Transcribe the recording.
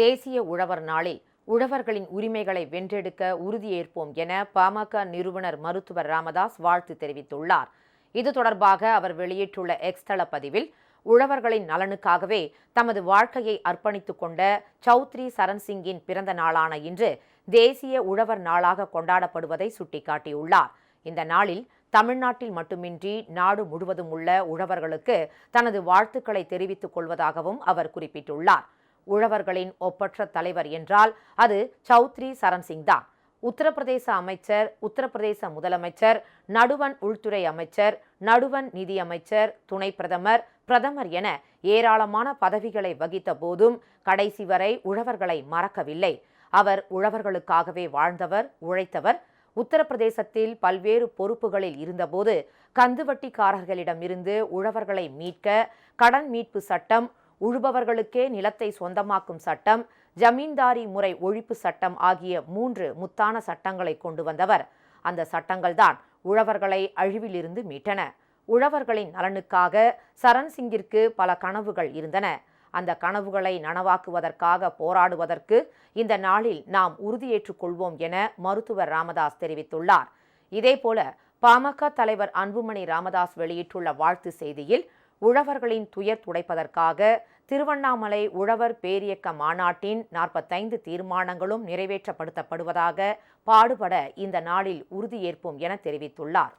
தேசிய உழவர் நாளில் உழவர்களின் உரிமைகளை வென்றெடுக்க உறுதியேற்போம் என பாமக நிறுவனர் மருத்துவர் ராமதாஸ் வாழ்த்து தெரிவித்துள்ளார். இது தொடர்பாக அவர் வெளியிட்டுள்ள எக்ஸ் தள பதிவில் உழவர்களின் நலனுக்காகவே தமது வாழ்க்கையை அர்ப்பணித்துக் கொண்ட சௌத்ரி சரண் சிங்கின் பிறந்த நாளான இன்று தேசிய உழவர் நாளாக கொண்டாடப்படுவதை சுட்டிக்காட்டியுள்ளார். இந்த நாளில் தமிழ்நாட்டில் மட்டுமின்றி நாடு முழுவதும் உள்ள உழவர்களுக்கு தனது வாழ்த்துக்களை தெரிவித்துக் கொள்வதாகவும் அவர் குறிப்பிட்டுள்ளார். உழவர்களின் ஒப்பற்ற தலைவர் என்றால் அது சௌத்ரி சரண்சிங் தான் உத்தரப்பிரதேச அமைச்சர் உத்தரப்பிரதேச முதலமைச்சர் நடுவன் உள்துறை அமைச்சர் நடுவன் நிதி அமைச்சர் துணை பிரதமர் பிரதமர் என ஏராளமான பதவிகளை வகித்த போதும் கடைசி வரை உழவர்களை மறக்கவில்லை. அவர் உழவர்களுக்காகவே வாழ்ந்தவர் உழைத்தவர். உத்தரப்பிரதேசத்தில் பல்வேறு பொறுப்புகளில் இருந்தபோது கந்துவட்டிக்காரர்களிடமிருந்து உழவர்களை மீட்க கடன் மீட்பு சட்டம் உழுபவர்களுக்கே நிலத்தை சொந்தமாக்கும் சட்டம் ஜமீன்தாரி முறை ஒழிப்பு சட்டம் ஆகிய மூன்று முத்தான சட்டங்களை கொண்டு வந்தவர். அந்த சட்டங்கள்தான் உழவர்களை அழிவிலிருந்து மீட்டன. உழவர்களின் நலனுக்காக சரண் சிங்கிற்கு பல கனவுகள் இருந்தன. அந்த கனவுகளை நனவாக்குவதற்காக போராடுவதற்கு இந்த நாளில் நாம் உறுதியேற்றுக் கொள்வோம் என மருத்துவர் ராமதாஸ் தெரிவித்துள்ளார். இதேபோல பாமக தலைவர் அன்புமணி ராமதாஸ் வெளியிட்டுள்ள வாழ்த்து செய்தியில் உழவர்களின் துயர் துடைப்பதற்காக திருவண்ணாமலை உழவர் பேரியக்க மாநாட்டின் நாற்பத்தைந்து தீர்மானங்களும் நிறைவேற்றப்படுத்தப்படுவதாக பாடுபட இந்த நாளில் உறுதியேற்போம் என தெரிவித்துள்ளார்.